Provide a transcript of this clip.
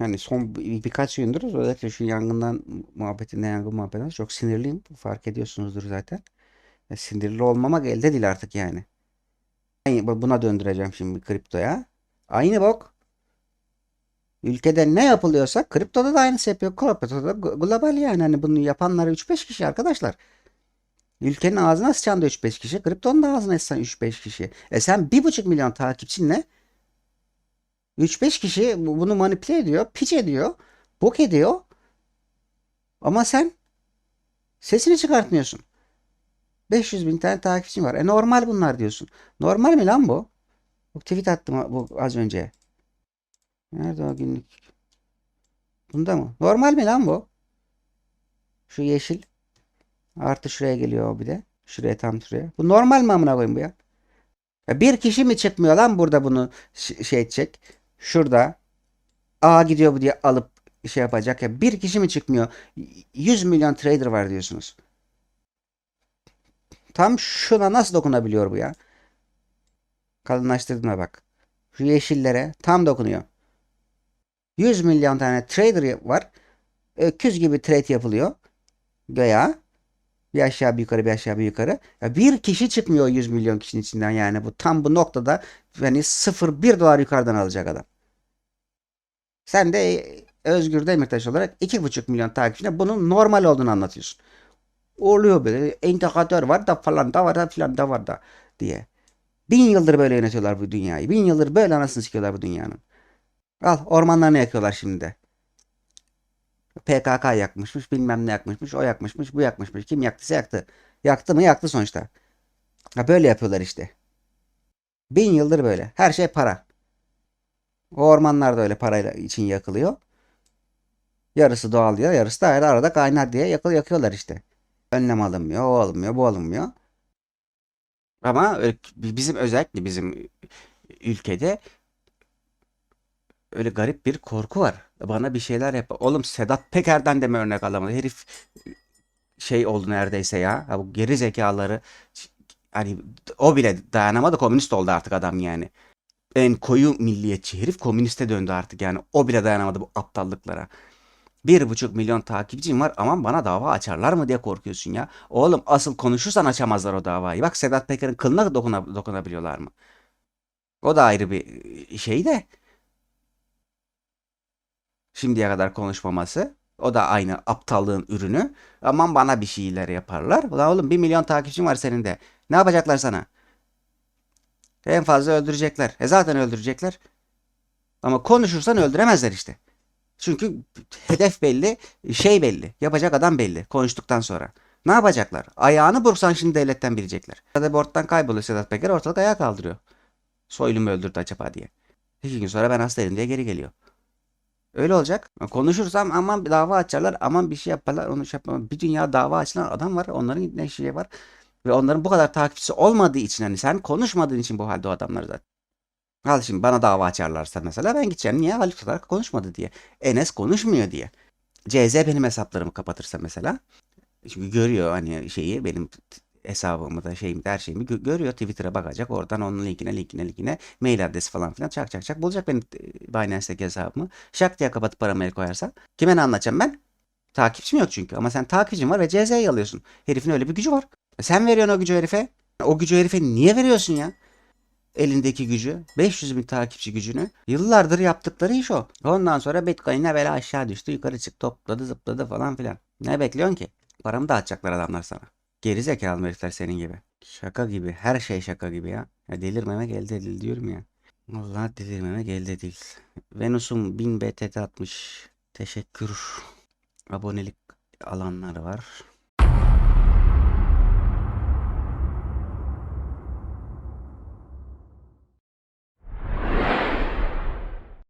Yani son bir, birkaç gündür özellikle şu yangından muhabbetinden yangın muhabbetinden çok sinirliyim. Fark ediyorsunuzdur zaten. Ya sinirli olmamak elde değil artık yani. Bu- Buna döndüreceğim şimdi kriptoya. Aynı bok. Ülkede ne yapılıyorsa kriptoda da aynısı yapıyor. Kriptoda da glo- global yani. Hani bunu yapanlar 3-5 kişi arkadaşlar. Ülkenin ağzına sıçan da 3-5 kişi. Kriptonun da ağzına sıçan 3-5 kişi. E sen 1,5 milyon takipçinle 3-5 kişi bu- bunu manipüle ediyor, piç ediyor, bok ediyor. Ama sen sesini çıkartmıyorsun. 500 bin tane takipçin var. E normal bunlar diyorsun. Normal mi lan bu? Bu tweet attım bu az önce. Nerede o günlük? Bunda mı? Normal mi lan bu? Şu yeşil. Artı şuraya geliyor bir de. Şuraya tam şuraya. Bu normal mi amına koyayım bu ya? Ya bir kişi mi çıkmıyor lan burada bunu şey edecek? Şurada. A gidiyor bu diye alıp şey yapacak ya. Bir kişi mi çıkmıyor? Y- 100 milyon trader var diyorsunuz. Tam şuna nasıl dokunabiliyor bu ya? Kalınlaştırdığına bak. Şu yeşillere tam dokunuyor. 100 milyon tane trader var. Öküz gibi trade yapılıyor. Göya. Bir aşağı bir yukarı bir aşağı bir yukarı. Ya bir kişi çıkmıyor 100 milyon kişinin içinden yani bu tam bu noktada yani 0-1 dolar yukarıdan alacak adam. Sen de e, Özgür Demirtaş olarak 2,5 milyon takipçine bunun normal olduğunu anlatıyorsun. Oluyor böyle indikatör var da falan da var da filan da var da diye. Bin yıldır böyle yönetiyorlar bu dünyayı. Bin yıldır böyle anasını sikiyorlar bu dünyanın. Al ormanlarını yakıyorlar şimdi de. PKK yakmışmış, bilmem ne yakmışmış, o yakmışmış, bu yakmışmış. Kim yaktıysa yaktı. Yaktı mı yaktı sonuçta. Ha böyle yapıyorlar işte. Bin yıldır böyle. Her şey para. O ormanlar da öyle parayla için yakılıyor. Yarısı doğal diye, yarısı da arada, arada kaynar diye yakıl yakıyorlar işte. Önlem alınmıyor, o alınmıyor, bu alınmıyor. Ama bizim özellikle bizim ülkede öyle garip bir korku var. Bana bir şeyler yap. Oğlum Sedat Peker'den de mi örnek alamadı? Herif şey oldu neredeyse ya. Ha, bu geri zekaları hani o bile dayanamadı komünist oldu artık adam yani. En koyu milliyetçi herif komüniste döndü artık yani. O bile dayanamadı bu aptallıklara. Bir buçuk milyon takipçim var aman bana dava açarlar mı diye korkuyorsun ya. Oğlum asıl konuşursan açamazlar o davayı. Bak Sedat Peker'in kılına dokuna, dokunabiliyorlar mı? O da ayrı bir şey de. Şimdiye kadar konuşmaması. O da aynı aptallığın ürünü. Aman bana bir şeyler yaparlar. Ulan oğlum bir milyon takipçin var senin de. Ne yapacaklar sana? En fazla öldürecekler. E zaten öldürecekler. Ama konuşursan öldüremezler işte. Çünkü hedef belli, şey belli. Yapacak adam belli konuştuktan sonra. Ne yapacaklar? Ayağını burksan şimdi devletten bilecekler. Ya da ortadan kayboluyor Sedat Peker ortalık ayağa kaldırıyor. Soylu mu öldürdü acaba diye. İki gün sonra ben hastayım diye geri geliyor. Öyle olacak. Konuşursam aman bir dava açarlar, aman bir şey yaparlar, onu şey yapmam. Bir dünya dava açılan adam var, onların ne şeyi var. Ve onların bu kadar takipçisi olmadığı için hani sen konuşmadığın için bu halde o adamlar zaten. Al şimdi bana dava açarlarsa mesela ben gideceğim. Niye? Haluk Sadarak konuşmadı diye. Enes konuşmuyor diye. CZ benim hesaplarımı kapatırsa mesela. Çünkü görüyor hani şeyi benim hesabımı da şeyimi de her şeyimi gö- görüyor. Twitter'a bakacak. Oradan onun linkine linkine linkine mail adresi falan filan çak çak çak bulacak benim e, Binance'deki hesabımı. Şak diye kapatıp paramı el koyarsa. Kime ne anlatacağım ben? Takipçim yok çünkü. Ama sen takipçin var ve CZ'yi alıyorsun. Herifin öyle bir gücü var. E Sen veriyorsun o gücü herife. O gücü herife niye veriyorsun ya? elindeki gücü, 500 bin takipçi gücünü yıllardır yaptıkları iş o. Ondan sonra Bitcoin'e böyle aşağı düştü, yukarı çıktı, topladı, zıpladı falan filan. Ne bekliyorsun ki? Paramı dağıtacaklar adamlar sana. Geri zekalı herifler senin gibi. Şaka gibi, her şey şaka gibi ya. ya delirmemek elde değil diyorum ya. Vallahi delirmemek elde değil. Venus'um 1000 BTT atmış. Teşekkür. Abonelik alanları var.